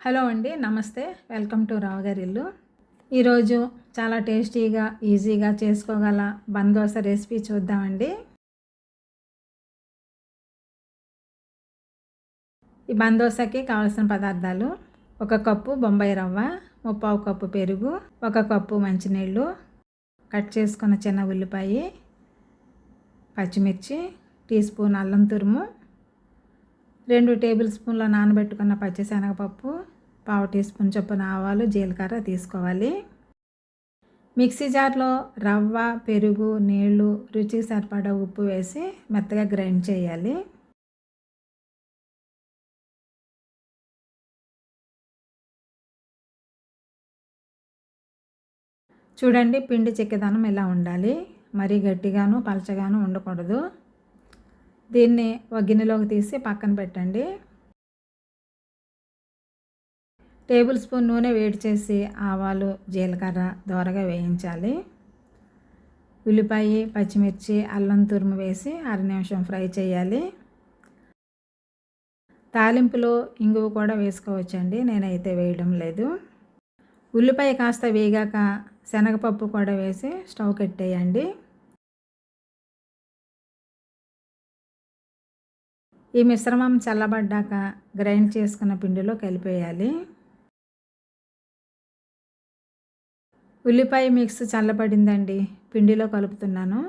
Hello అండి నమస్తే. Welcome to రావుగారి ఇల్లు. ఈరోజు చాలా టేస్టీగా ఈజీగా చేసుకోగల బందోస రెసిపీ చూద్దామండి. ఈ బందోసకి కావాల్సిన పదార్థాలు ఒక కప్పు బొంబాయి రవ్వ ముప్పావు కప్పు పెరుగు ఒక కప్పు మంచినీళ్ళు కట్ చేసుకున్న చిన్న ఉల్లిపాయ పచ్చిమిర్చి టీ స్పూన్ అల్లం తురుము రెండు టేబుల్ స్పూన్ల నానబెట్టుకున్న పచ్చిశనగపప్పు పావు టీ స్పూన్ చొప్పున ఆవాలు జీలకర్ర తీసుకోవాలి. మిక్సీ జార్లో రవ్వ పెరుగు నీళ్ళు రుచికి సరిపడా ఉప్పు వేసి మెత్తగా గ్రైండ్ చేయాలి. చూడండి పిండి చెక్కేదనం ఇలా ఉండాలి? మరీ గట్టిగాను పలచగాను ఉండకూడదు. దీన్ని ఒక గిన్నెలోకి తీసి పక్కన పెట్టండి. టేబుల్ స్పూన్ నూనె వేడి చేసి ఆవాలు జీలకర్ర దోరగా వేయించాలి. ఉల్లిపాయ పచ్చిమిర్చి అల్లం తురుము వేసి అర నిమిషం ఫ్రై చేయాలి. తాలింపులో ఇంగువ కూడా వేసుకోవచ్చండి నేనైతే వేయడం లేదు. ఉల్లిపాయ కాస్త వేగాక శనగపప్పు కూడా వేసి స్టవ్ కట్టేయండి. ఈ మిశ్రమం చల్లబడ్డాక గ్రైండ్ చేసుకున్న పిండిలో కలిపేయాలి. ఉల్లిపాయ మిక్స్ చల్లబడిందండి పిండిలో కలుపుతున్నాను.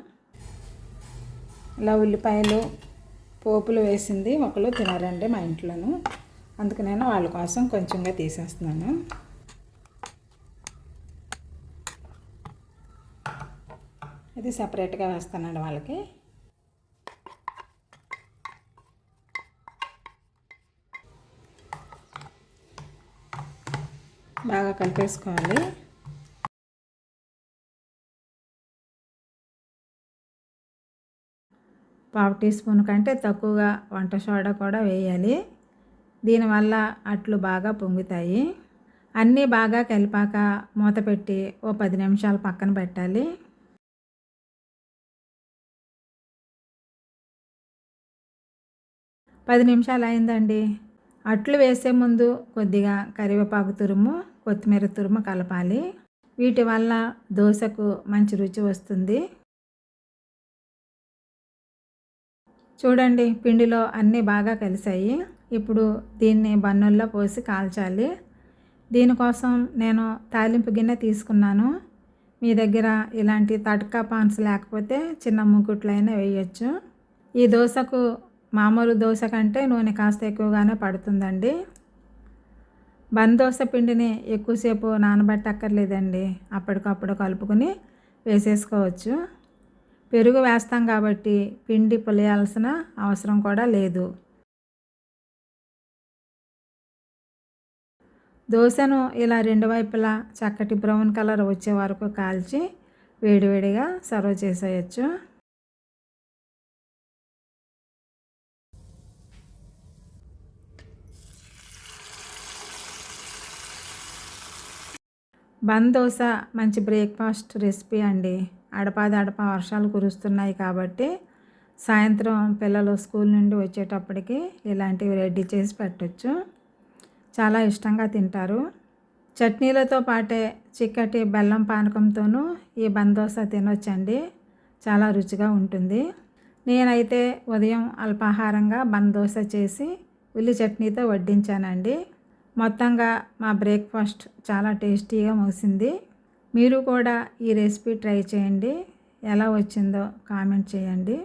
ఇలా ఉల్లిపాయలు పోపులు వేసింది ఒకళ్ళు తినారండి మా ఇంట్లోను. అందుకు నేను వాళ్ళ కోసం కొంచెంగా తీసేస్తున్నాను. ఇది సపరేట్గా వేస్తానండి వాళ్ళకి. బాగా కలిపేసుకోవాలి. పావు టీ స్పూన్ కంటే తక్కువగా వంట సోడా కూడా వేయాలి. దీనివల్ల అట్లు బాగా పొంగుతాయి. అన్నీ బాగా కలిపాక మూత పెట్టి ఓ పది నిమిషాలు పక్కన పెట్టాలి. పది నిమిషాలు అయిందండి. అట్లు వేసే ముందు కొద్దిగా కరివేపాకు తురుము కొత్తిమీర తురుము కలపాలి. వీటి వల్ల దోశకు మంచి రుచి వస్తుంది. చూడండి పిండిలో అన్నీ బాగా కలిసాయి ఇప్పుడు దీన్ని బన్నుల్లో పోసి కాల్చాలి. దీనికోసం నేను తాలింపు గిన్నె తీసుకున్నాను. మీ దగ్గర ఇలాంటి తటకా పాన్స్ లేకపోతే చిన్న ముకుట్లైనా వేయచ్చు. ఈ దోశకు మామూలు దోశ కంటే నూనె కాస్త ఎక్కువగానే పడుతుందండి. బందోస పిండిని ఎక్కువసేపు నానబెట్టక్కర్లేదండి. అప్పటికప్పుడు కలుపుకొని వేసేసుకోవచ్చు. పెరుగు వేస్తాం కాబట్టి పిండి పులియాల్సిన అవసరం కూడా లేదు. దోశను ఇలా రెండు వైపులా చక్కటి బ్రౌన్ కలర్ వచ్చే వరకు కాల్చి వేడివేడిగా సర్వ్ చేసేయచ్చు. బన్ దోశ మంచి బ్రేక్ఫాస్ట్ రెసిపీ అండి. అడపాది అడప వర్షాలు కురుస్తున్నాయి కాబట్టి సాయంత్రం పిల్లలు స్కూల్ నుండి వచ్చేటప్పటికి ఇలాంటివి రెడీ చేసి పెట్టచ్చు. చాలా ఇష్టంగా తింటారు. చట్నీలతో పాటే చిక్కటి బెల్లం పానకంతోనూ ఈ బందోస తినొచ్చండి. చాలా రుచిగా ఉంటుంది. నేనైతే ఉదయం అల్పాహారంగా బందోస చేసి ఉల్లి చట్నీతో వడ్డించానండి. మొత్తంగా మా బ్రేక్ఫాస్ట్ చాలా టేస్టీగా ముగిసింది. మీరు కూడా ఈ రెసిపీ ట్రై చేయండి. ఎలా వచ్చిందో కామెంట్ చేయండి.